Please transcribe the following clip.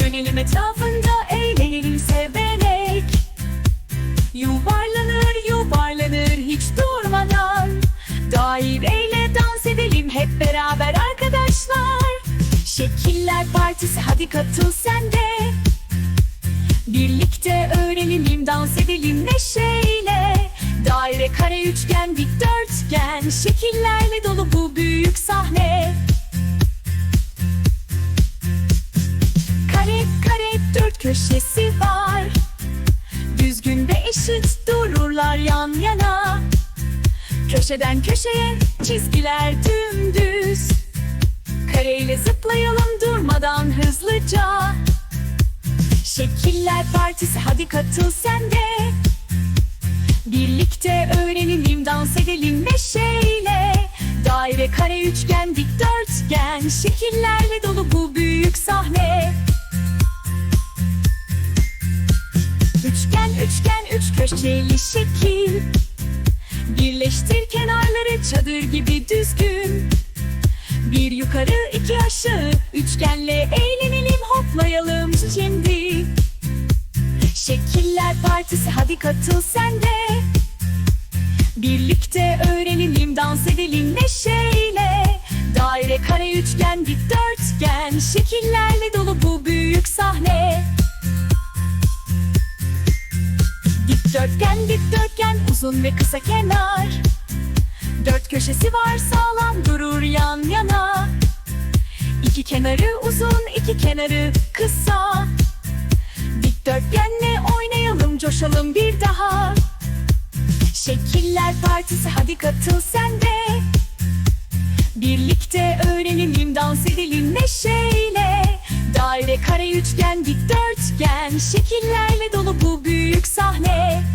Dönelim etrafında eğlenelim severek. Yuvarlanır yuvarlanır hiç durmadan. Daireyle dans edelim hep beraber arkadaşlar. Şekiller partisi hadi katıl sen de. Birlikte öğrenelim dans edelim neşeyle. Daire kare üçgen dikdörtgen Şekillerle dolu bu büyük sahne köşesi var. Düzgün ve eşit dururlar yan yana. Köşeden köşeye çizgiler dümdüz. Kareyle zıplayalım durmadan hızlıca. Şekiller partisi hadi katıl sen de. Birlikte öğrenelim dans edelim neşeyle. Daire kare üçgen dikdörtgen. Şekillerle dolu bu büyük sahne köşeli şekil. Birleştir kenarları çadır gibi düzgün. Bir yukarı iki aşağı Üçgenle eğlenelim hoplayalım şimdi. Şekiller partisi hadi katıl sen de. Birlikte öğrenelim dans edelim neşeyle. Daire kare üçgen dikdörtgen Şekillerle dolu bu Dikdörtgen dikdörtgen uzun ve kısa kenar. Dört köşesi var sağlam durur yan yana. İki kenarı uzun iki kenarı kısa. Dikdörtgenle oynayalım coşalım bir daha. Şekiller partisi hadi katıl sen de. Birlikte öğrenelim dans edelim neşeyle. Daire kare üçgen dikdörtgen. Şekillerle dolu bu büyük sahne